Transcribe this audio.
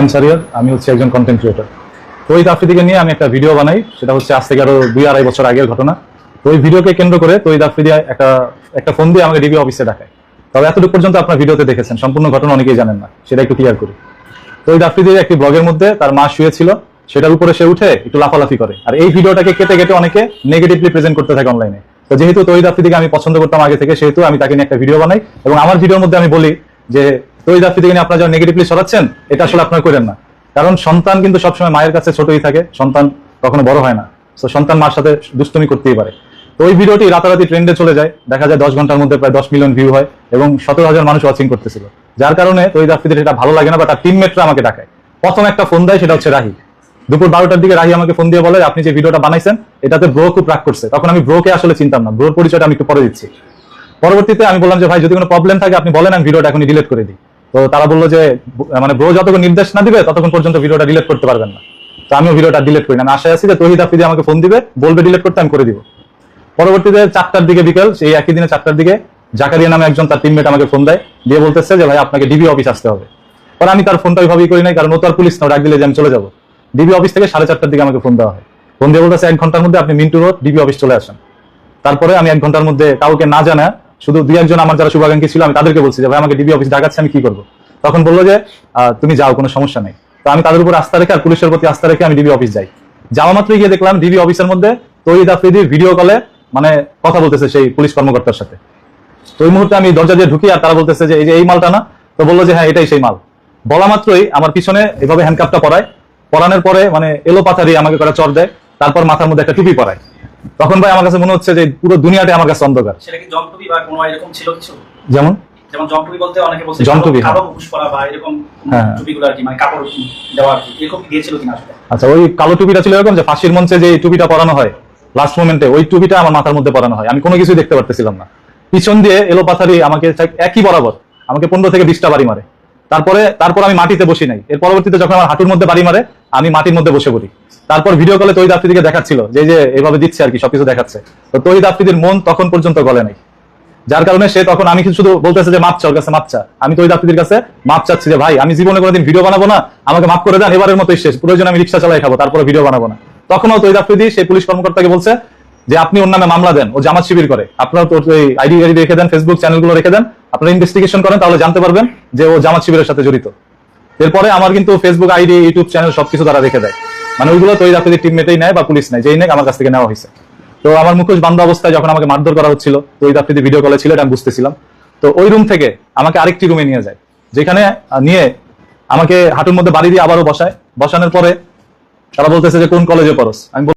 M সারিয়ার আমি হচ্ছে একজন কন্টেন্ট ক্রিয়েটর তো আফ্রিদিকে নিয়ে আমি একটা ভিডিও বানাই, সেটা হচ্ছে আজ থেকে আরও দুই আড়াই বছর আগের ঘটনা। ওই ভিডিওকে কেন্দ্র করে তৈদ আফ্রিদি একটা একটা ফোন দিয়ে আমাকে ডিবি অফিসে ডাকায় তবে এতটুকু পর্যন্ত আপনার ভিডিওতে দেখেছেন, সম্পূর্ণ ঘটনা অনেকেই জানেন না, সেটা একটু ক্লিয়ার করি। তো ওই আফ্রিদির একটি ব্লগের মধ্যে তার মা শুয়েছিল সেটার উপরে সে উঠে একটু লাফালাফি করে। আর এই ভিডিওটাকে কেটে কেটে অনেকে নেগেটিভলি প্রেজেন্ট করতে থাকে অনলাইনে তো যেহেতু তৈদ আফ্রিদিকে আমি পছন্দ করতাম আগে থেকে, সেহেতু আমি তাকে নিয়ে একটা ভিডিও বানাই, এবং আমার ভিডিওর মধ্যে আমি বলি যে তৈদ আফ্রিদিকে থেকে আপনারা যখন নেগেটিভলি সরাচ্ছেন এটা আসলে আপনারা করেন না। কারণ সন্তান কিন্তু সবসময় মায়ের কাছে ছোটই থাকে, সন্তান কখনো বড় হয় না। তো সন্তান মার সাথে দুষ্টুমি করতেই পারে। তো ওই ভিডিওটি রাতারাতি ট্রেন্ডে চলে যায়, দেখা যায় দশ ঘণ্টার মধ্যে প্রায় দশ মিলিয়ন ভিউ হয় এবং সতেরো হাজার মানুষ ওয়াচিং করতেছিল। যার কারণে তৈদ আফ্রিদির এটা ভালো লাগে না বা তার টিমমেটরা আমাকে ডাকায়। প্রথম একটা ফোন দেয়, সেটা হচ্ছে রাহি। দুপুর বারোটার দিকে রাহি আমাকে ফোন দিয়ে বলে, আপনি যে ভিডিওটা বানাইছেন, এটাতে ব্রো খুব রাগ করছে। তখন আমি ব্রোকে আসলে চিনতাম না। ব্রোর পরিচয়টা আমি একটু পরে দিচ্ছি। পরবর্তীতে আমি বললাম যে, ভাই, যদি কোনো প্রবলেম থাকে, আপনি বলেন, আমি ভিডিওটা এখনই ডিলিট করে দিই। তো তারা বলল যে মানে ব্রো যতক্ষণ নির্দেশ না দিবে, ততক্ষণ পর্যন্ত ভিডিওটা ডিলিট করতে পারবেন না। তো আমিও ভিডিওটা ডিলিট করি না। আমি আশায় আছি যে তহিদ আফ্রিদি আমাকে ফোন দিবে, বলবে ডিলিট করতে, আমি করে দিব। পরবর্তীতে চারটার দিকে বিকেল, সেই একই দিনে চারটার দিকে জাকারিয়া নামে একজন তার টিমমেট আমাকে ফোন দেয়, দিয়ে বলতেছে যে, ভাই, আপনাকে ডিবি অফিস আসতে হবে। পরে আমি তার ফোনটা ওইভাবেই করি নাই, কারণ ও তো আর পুলিশ না ডাক দিলে যে আমি চলে যাব। ডিবি অফিস থেকে সাড়ে চারটার দিকে আমাকে ফোন দেওয়া হয়। ফোন দিয়ে বলতেছে, এক ঘণ্টার মধ্যে আপনি মিন্টু রোড ডিবি অফিস চলে আসেন। তারপরে আমি এক ঘণ্টার মধ্যে কাউকে না জানা শুধু দুই, একজন আমার যারা শুভাকাঙ্ক্ষী ছিল, আমি তাদেরকে বলছি যে, ভাই, আমাকে ডিবি অফিস ডাকাচ্ছে, আমি কি করব? তখন বলল যে তুমি যাও, কোনো সমস্যা নেই। তো আমি তাদের উপর আস্থা রেখে আর পুলিশের প্রতি আস্থা রেখে আমি ডিবি অফিস যাই। যাওয়া মাত্রই গিয়ে দেখলাম ডিবি অফিসের মধ্যে তৈদ আফ্রিদি ভিডিও কলে মানে কথা বলতেছে সেই পুলিশ কর্মকর্তার সাথে। তো ওই মুহূর্তে আমি দরজা দিয়ে ঢুকি আর তারা বলতেছে যে, এই যে এই মালটা না? তো বলল যে হ্যাঁ এটাই সেই মাল। বলা মাত্রই আমার পিছনে এভাবে হ্যান্ডকাপটা পরায় পরানোর পরে মানে এলো পাথারি আমাকে করে চর দেয়। তারপর মাথার মধ্যে একটা টুপি পরায়। তখন ভাই আমার কাছে মনে হচ্ছে যে পুরো দুনিয়াটাই আমার কাছে অন্ধকার। সেটা কি জমটুবি বা কোনো এরকম ছিল কিছু? যেমন? যেমন জমটুবি বলতে অনেকে বলছে জমটুবি, কালো হ্যাঁ। মুখোশ পরা বা এরকম হ্যাঁ। টুপিগুলো আর কি মানে কাপড় দেওয়া আর কি এরকম দিয়েছিল কিনা আসলে আচ্ছা ওই কালো টুপিটা ছিল এরকম যে ফাঁসির মঞ্চে যে টুপিটা পরানো হয় লাস্ট মোমেন্টে ওই টুপিটা আমার মাথার মধ্যে পরানো হয়। আমি কোনো কিছুই দেখতে পারতেছিলাম না। পিছন দিয়ে এলো পাথারি আমাকে একই বরাবর আমাকে পনেরো থেকে বিশটা বাড়ি মারে। তারপরে, তারপর আমি মাটিতে বসি নাই। এর পরবর্তীতে যখন আমার হাঁটুর মধ্যে বাড়ি মারে, আমি মাটির মধ্যে বসে পড়ি। তারপর ভিডিও কলে তৈদ আফ্রিদিকে দেখাচ্ছিল, যে যে, এভাবে দিচ্ছে আর কি, সবকিছু দেখাচ্ছে। তো তৈদ আফ্রিদির মন তখন পর্যন্ত গলে নাই। যার কারণে সে তখন, আমি শুধু বলতেছে যে, মাপ চা ওর কাছে মাপ চা। আমি তৈরি আফ্রিদির কাছে মাপ চাচ্ছি যে, ভাই, আমি জীবনে কোনোদিন ভিডিও বানাবো না, আমাকে মাফ করে দেন, এবারের মতো শেষ। প্রয়োজন আমি রিক্সা চালাই খাব, তারপরে ভিডিও বানাবো না। তখনও তৈদ আফ্রিদি, সেই পুলিশ কর্মকর্তাকে বলছে যে আপনি ওর নামে মামলা দেন, ও জামাত শিবির করে। আপনারা তো ওই আইডি আইডি রেখে দেন ফেসবুক চ্যানেলগুলো রেখে দেন। আপনারা ইনভেস্টিগেশন করেন, তাহলে জানতে পারবেন যে ও জামাত শিবিরের সাথে জড়িত। এরপরে আমার কিন্তু ফেসবুক আইডি ইউটিউব চ্যানেল সবকিছু তারা রেখে দেয়। মানে ওইগুলো তৈরি আফ্রিদির টিমমেটেই নেয় বা পুলিশ নেয়, যেই নেয় আমার কাছ থেকে নেওয়া হয়েছে। তো আমার মুখোশ বান্ধব অবস্থায় যখন আমাকে মারধর করা হচ্ছিল তৈরি আফ্রিদি ভিডিও কলে ছিল, এটা আমি বুঝতেছিলাম। তো ওই রুম থেকে আমাকে আরেকটি রুমে নিয়ে যায়, যেখানে নিয়ে আমাকে হাঁটুর মধ্যে বাড়ি দিয়ে আবারও বসায়। বসানোর পরে তারা বলতেছে যে কোন কলেজে পড়স? আমি